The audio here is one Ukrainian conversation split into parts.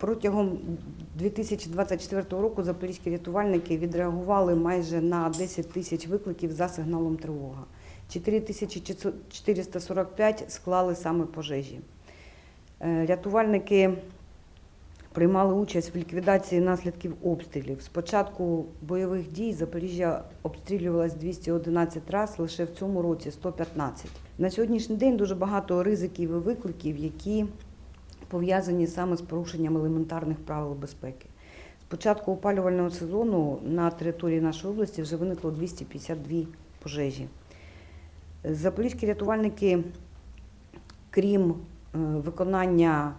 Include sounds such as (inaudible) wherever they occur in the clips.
Протягом 2024 року запорізькі рятувальники відреагували майже на 10 тисяч викликів за сигналом тривога. 4445 склали саме пожежі. Е, Рятувальники приймали участь в ліквідації наслідків обстрілів. З початку бойових дій Запоріжжя обстрілювалось 211 разів, лише в цьому році 115. На сьогоднішній день дуже багато ризиків і викликів, які пов'язані саме з порушенням елементарних правил безпеки. З початку опалювального сезону на території нашої області вже виникло 252 пожежі. Запорізькі рятувальники, крім е, виконання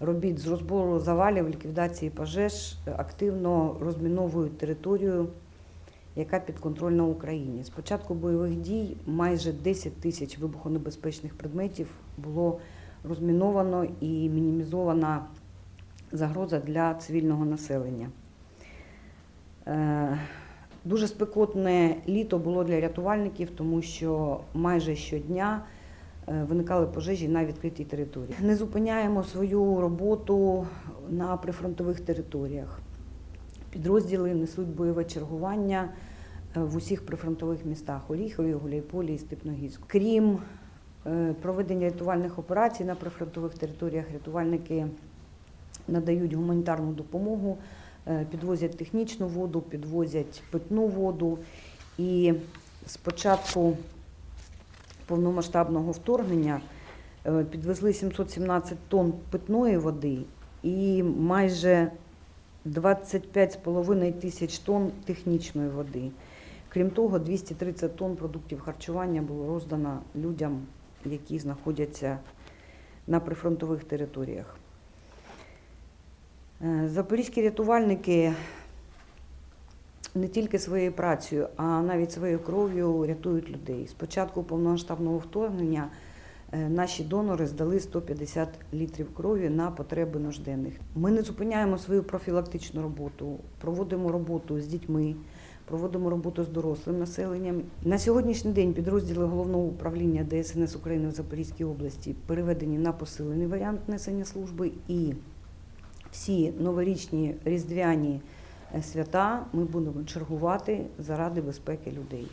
робіт з розбору завалів, ліквідації пожеж, активно розміновують територію, яка підконтрольна Україні. З початку бойових дій майже 10 тисяч вибухонебезпечних предметів було розміновано і мінімізована загроза для цивільного населення. Е, Дуже спекотне літо було для рятувальників, тому що майже щодня е, виникали пожежі на відкритій території. Не зупиняємо свою роботу на прифронтових територіях. Підрозділи несуть бойове чергування е, в усіх прифронтових містах Оріхові, Гуляйполі і Степногірську. Крім проведення рятувальних операцій на прифронтових територіях, рятувальники надають гуманітарну допомогу, е, підвозять технічну воду, підвозять питну воду. І з початку повномасштабного вторгнення е, підвезли 717 тонн питної води і майже 25,5 тисяч тонн технічної води. Крім того, 230 тонн продуктів харчування було роздано людям, які знаходяться на прифронтових територіях. Е, Запорізькі рятувальники не тільки своєю працею, а навіть своєю кров'ю рятують людей. З початку повномасштабного вторгнення е, наші донори здали 150 літрів крові на потреби нужденних. Ми не зупиняємо свою профілактичну роботу, проводимо роботу з дітьми, проводимо роботу з дорослим населенням. На сьогоднішній день підрозділи головного управління ДСНС України в Запорізькій області переведені на посилений варіант несення служби і всі новорічні різдвяні е, свята ми будемо чергувати заради безпеки людей.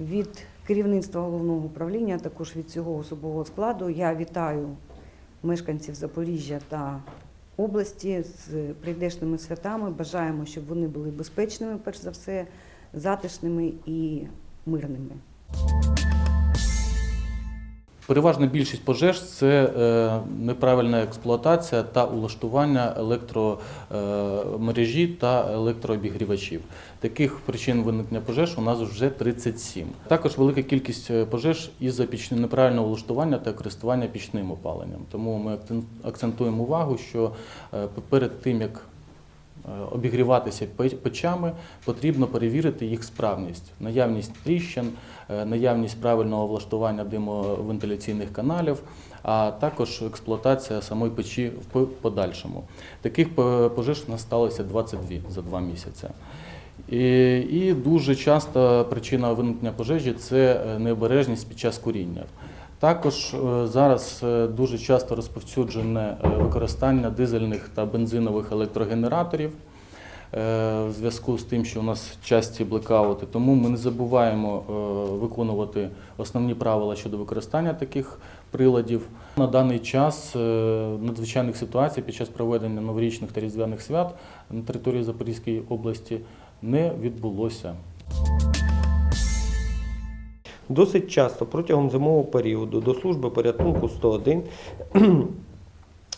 Від керівництва головного управління, а також від цього особового складу, я вітаю мешканців Запоріжжя та області з прийдешними святами. Бажаємо, щоб вони були безпечними, перш за все, затишними і мирними. Переважна більшість пожеж це е, неправильна експлуатація та улаштування електромережі та електрообігрівачів. Таких причин виникнення пожеж у нас вже 37. Також велика кількість е, пожеж із-за неправильного улаштування та користування пічним опаленням. Тому ми акцентуємо увагу, що е, перед тим як обігріватися печами, потрібно перевірити їх справність, наявність тріщин, е, наявність правильного влаштування димовентиляційних каналів, а також експлуатація самої печі в подальшому. Таких пожеж у нас сталося 22 за два місяці. І, і дуже часто причина виникнення пожежі це е, необережність під час куріння. Також е, зараз е, дуже часто розповсюджене е, використання дизельних та бензинових електрогенераторів в зв'язку з тим, що у нас часті блекаути. Тому ми не забуваємо виконувати основні правила щодо використання таких приладів. На даний час надзвичайних ситуацій під час проведення новорічних та різдвяних свят на території Запорізької області не відбулося. Досить часто протягом зимового періоду до служби порятунку 101 (clears throat)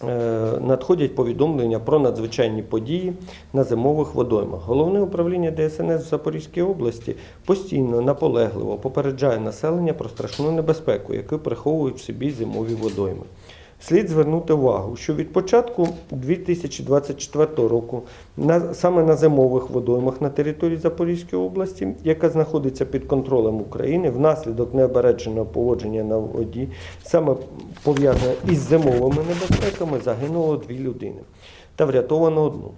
е, надходять повідомлення про надзвичайні події на зимових водоймах. Головне управління ДСНС в Запорізькій області постійно наполегливо попереджає населення про страшну небезпеку, яку приховують в собі зимові водойми. Слід звернути увагу, що від початку 2024 року на, саме на зимових водоймах на території Запорізької області, яка знаходиться під контролем України, внаслідок необереженого поводження на воді, саме пов'язане із зимовими небезпеками, загинуло дві людини та врятовано одну.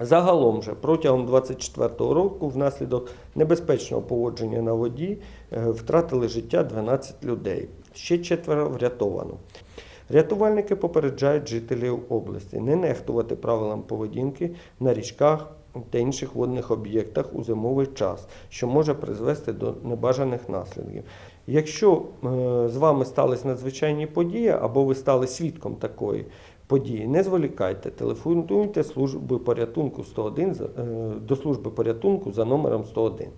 Загалом же протягом 2024 року внаслідок небезпечного поводження на воді е, втратили життя 12 людей. Ще четверо врятовано. Рятувальники попереджають жителів області не нехтувати правилам поведінки на річках та інших водних об'єктах у зимовий час, що може призвести до небажаних наслідків. Якщо е, з вами сталися надзвичайні події або ви стали свідком такої події, не зволікайте, телефонуйте служби порятунку 101 за- е, до служби порятунку за номером 101.